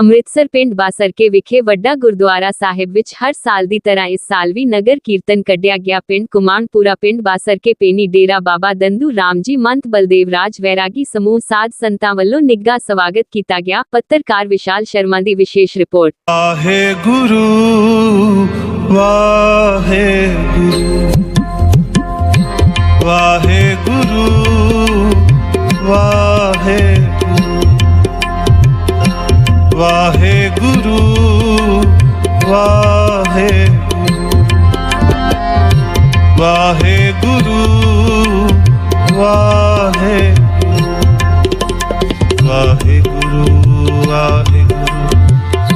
ਅੰਮ੍ਰਿਤਸਰ ਪਿੰਡ ਬਾਸਰਕੇ ਵਿਖੇ ਵੱਡਾ ਗੁਰਦੁਆਰਾ ਸਾਹਿਬ ਵਿੱਚ ਹਰ ਸਾਲ ਦੀ ਤਰ੍ਹਾਂ ਇਸ ਸਾਲ ਵੀ ਨਗਰ ਕੀਰਤਨ ਕੱਢਿਆ ਗਿਆ। ਪਿੰਡ ਕੁਮਾਨਪੁਰਾ ਪਿੰਡ ਬਾਸਰਕੇ, ਪੇਨੀ ਡੇਰਾ ਬਾਬਾ ਦੰਦੂ ਰਾਮ ਜੀ, ਮੰਤ ਬਲਦੇਵ ਰਾਜ, ਵੈਰਾਗੀ ਸਮੂਹ, ਸਾਧ ਸੰਤਾਂ ਵੱਲੋਂ ਨਿੱਘਾ ਸਵਾਗਤ ਕੀਤਾ ਗਿਆ। ਪੱਤਰਕਾਰ ਵਿਸ਼ਾਲ ਸ਼ਰਮਾ ਦੀ ਵਿਸ਼ੇਸ਼ ਰਿਪੋਰਟ। ਵਾਹਿਗੁਰੂ ਵਾਹਿਗੁਰੂ ਵਾਹਿਗੁਰੂ ਵਾਹਿਗੁਰੂ।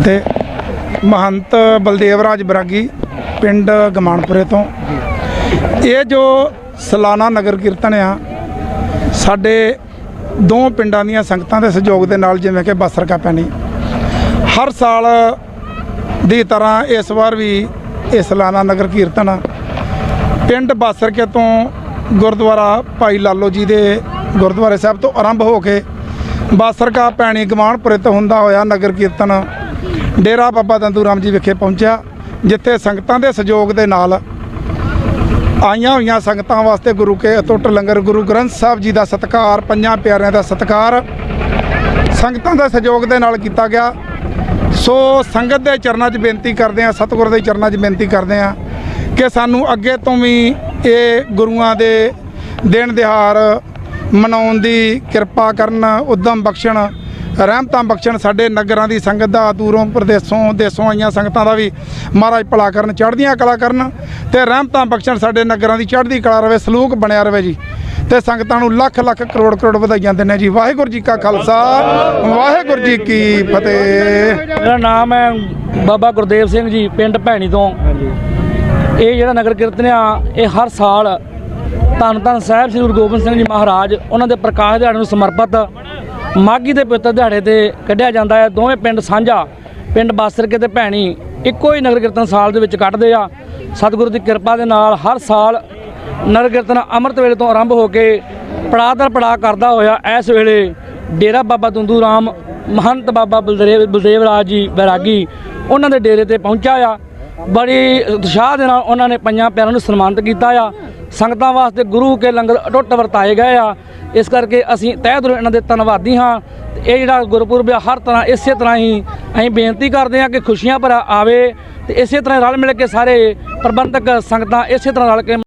ਅਤੇ ਮਹੰਤ ਬਲਦੇਵ ਰਾਜ ਬਰਾਗੀ ਪਿੰਡ ਗਮਾਨਪੁਰੇ ਤੋਂ। ਇਹ ਜੋ ਸਾਲਾਨਾ ਨਗਰ ਕੀਰਤਨ ਆ, ਸਾਡੇ ਦੋ ਪਿੰਡਾਂ ਦੀਆਂ ਸੰਗਤਾਂ ਦੇ ਸਹਿਯੋਗ ਦੇ ਨਾਲ ਜਿਵੇਂ ਕਿ ਬਸਰਕਾ ਪੈਣੀ। ਹਰ ਸਾਲ ਦੀ ਤਰ੍ਹਾਂ ਇਸ ਵਾਰ ਵੀ ਇਹ ਸਾਲਾਨਾ ਨਗਰ ਕੀਰਤਨ ਪਿੰਡ ਬਾਸਰਕੇ ਤੋਂ ਗੁਰਦੁਆਰਾ ਭਾਈ ਲਾਲੋ ਜੀ ਦੇ ਗੁਰਦੁਆਰੇ ਸਾਹਿਬ ਤੋਂ ਆਰੰਭ ਹੋ ਕੇ ਬਾਸਰਕਾ ਪੈਣੀ ਗਮਾਨਪੁਰੇ ਤੋਂ ਹੁੰਦਾ ਹੋਇਆ ਨਗਰ ਕੀਰਤਨ ਡੇਰਾ ਬਾਬਾ ਦੰਦੂ ਰਾਮ ਜੀ ਵਿਖੇ ਪਹੁੰਚਿਆ, ਜਿੱਥੇ ਸੰਗਤਾਂ ਦੇ ਸਹਿਯੋਗ ਦੇ ਨਾਲ ਆਈਆਂ ਹੋਈਆਂ ਸੰਗਤਾਂ ਵਾਸਤੇ ਗੁਰੂ ਕੇ ਅਟੁੱਟ ਲੰਗਰ ਗੁਰੂ ਗ੍ਰੰਥ ਸਾਹਿਬ ਜੀ ਦਾ ਸਤਿਕਾਰ, ਪੰਜਾਂ ਪਿਆਰਿਆਂ ਦਾ ਸਤਿਕਾਰ ਸੰਗਤਾਂ ਦੇ ਸਹਿਯੋਗ ਦੇ ਨਾਲ ਕੀਤਾ ਗਿਆ। ਸੋ ਸੰਗਤ ਦੇ ਚਰਨਾਂ 'ਚ ਬੇਨਤੀ ਕਰਦੇ ਆ ਸਤਿਗੁਰ ਦੇ ਚਰਨਾਂ 'ਚ ਬੇਨਤੀ ਕਰਦੇ ਆ ਕਿ ਸਾਨੂੰ ਅੱਗੇ ਤੋਂ ਵੀ ਇਹ ਗੁਰੂਆਂ ਦੇ ਦਿਨ ਦਿਹਾੜ ਮਨਾਉਣ ਦੀ ਕਿਰਪਾ ਕਰਨ ਉਦਮ ਬਖਸ਼ਣ ਰਹਿਮਤਾਂ ਬਖਸ਼ਣ ਸਾਡੇ ਨਗਰਾਂ ਦੀ ਸੰਗਤ ਦਾ ਦੂਰੋਂ ਪ੍ਰਦੇਸੋਂ ਦੇਸੋਂ ਆਈਆਂ ਸੰਗਤਾਂ ਦਾ ਵੀ ਮਹਾਰਾਜ ਭਲਾ ਕਰਨ ਚੜ੍ਹਦੀਆਂ ਕਲਾ ਕਰਨ ਤੇ ਰਹਿਮਤਾਂ ਬਖਸ਼ਣ ਸਾਡੇ ਨਗਰਾਂ ਦੀ ਚੜ੍ਹਦੀ ਕਲਾ ਰਵੇ ਸਲੂਕ ਬਣਿਆ ਰਵੇ ਜੀ। ਤੇ ਸੰਗਤਾਂ ਨੂੰ ਲੱਖ ਲੱਖ ਕਰੋੜ ਕਰੋੜ ਵਧਾਈਆਂ ਦਿੰਦੇ ਜੀ। ਵਾਹਿਗੁਰੂ ਜੀ ਕਾ ਖਾਲਸਾ ਵਾਹਿਗੁਰੂ ਜੀ ਕੀ ਫਤਿਹ। ਮੇਰਾ ਨਾਮ ਹੈ ਬਾਬਾ ਗੁਰਦੇਵ ਸਿੰਘ ਜੀ ਪਿੰਡ ਭੈਣੀ ਤੋਂ। ਇਹ ਜਿਹੜਾ ਨਗਰ ਕੀਰਤਨ ਆ ਇਹ ਹਰ ਸਾਲ ਧੰਨ ਧੰਨ ਸਾਹਿਬ ਸ੍ਰੀ ਗੁਰੂ ਗੋਬਿੰਦ ਸਿੰਘ ਜੀ ਮਹਾਰਾਜ, ਉਹਨਾਂ ਦੇ ਪ੍ਰਕਾਸ਼ ਦਿਹਾੜੇ ਨੂੰ ਸਮਰਪਿਤ ਮਾਗੀ ਦੇ ਪਵਿੱਤਰ ਦਿਹਾੜੇ ਤੇ ਕੱਢਿਆ ਜਾਂਦਾ ਹੈ। ਦੋਵੇਂ ਪਿੰਡ ਸਾਂਝਾ, ਪਿੰਡ ਬਾਸਰਕੇ ਤੇ ਭੈਣੀ, ਇੱਕੋ ਹੀ ਨਗਰ ਕੀਰਤਨ ਸਾਲ ਦੇ ਵਿੱਚ ਕੱਢਦੇ ਆ। ਸਤਿਗੁਰੂ ਦੀ ਕਿਰਪਾ ਦੇ ਨਾਲ ਹਰ ਸਾਲ ਨਗਰ ਕੀਰਤਨ ਅੰਮ੍ਰਿਤ ਵੇਲੇ ਤੋਂ ਆਰੰਭ ਹੋ ਕੇ ਪੜਾਅ ਦਰ ਪੜਾਅ ਕਰਦਾ ਹੋਇਆ, ਇਸ ਵੇਲੇ ਡੇਰਾ ਬਾਬਾ ਦੰਦੂ ਰਾਮ, ਮਹੰਤ ਬਾਬਾ ਬਲਦੇਵ ਬਲਦੇਵ ਰਾਜ ਜੀ ਬੈਰਾਗੀ ਉਹਨਾਂ ਦੇ ਡੇਰੇ ਤੇ ਪਹੁੰਚਾ ਆ। ਬੜੀ ਉਤਸ਼ਾਹ ਦੇ ਨਾਲ ਉਹਨਾਂ ਨੇ ਪੰਜਾਂ ਪਿਆਰਿਆਂ ਨੂੰ ਸਨਮਾਨਿਤ ਕੀਤਾ ਆ। ਸੰਗਤਾਂ ਵਾਸਤੇ ਗੁਰੂ ਕੇ ਲੰਗਰ ਅਟੁੱਟ ਵਰਤਾਏ ਗਏ ਆ। ਇਸ ਕਰਕੇ ਅਸੀਂ ਤਹਿ ਦਿਲੋਂ ਇਹਨਾਂ ਦੇ ਧੰਨਵਾਦੀ ਹਾਂ। ਤੇ ਇਹ ਜਿਹੜਾ ਗੁਰਪੁਰਬ ਆ, ਹਰ ਤਰ੍ਹਾਂ, ਇਸੇ ਤਰ੍ਹਾਂ ਹੀ ਅਸੀਂ ਬੇਨਤੀ ਕਰਦੇ ਹਾਂ ਕਿ ਖੁਸ਼ੀਆਂ ਭਰਾ ਆਵੇ ਤੇ ਇਸੇ ਤਰ੍ਹਾਂ ਰਲ ਮਿਲ ਕੇ ਸਾਰੇ ਪ੍ਰਬੰਧਕ ਸੰਗਤਾਂ ਇਸੇ ਤਰ੍ਹਾਂ ਰਲ ਕੇ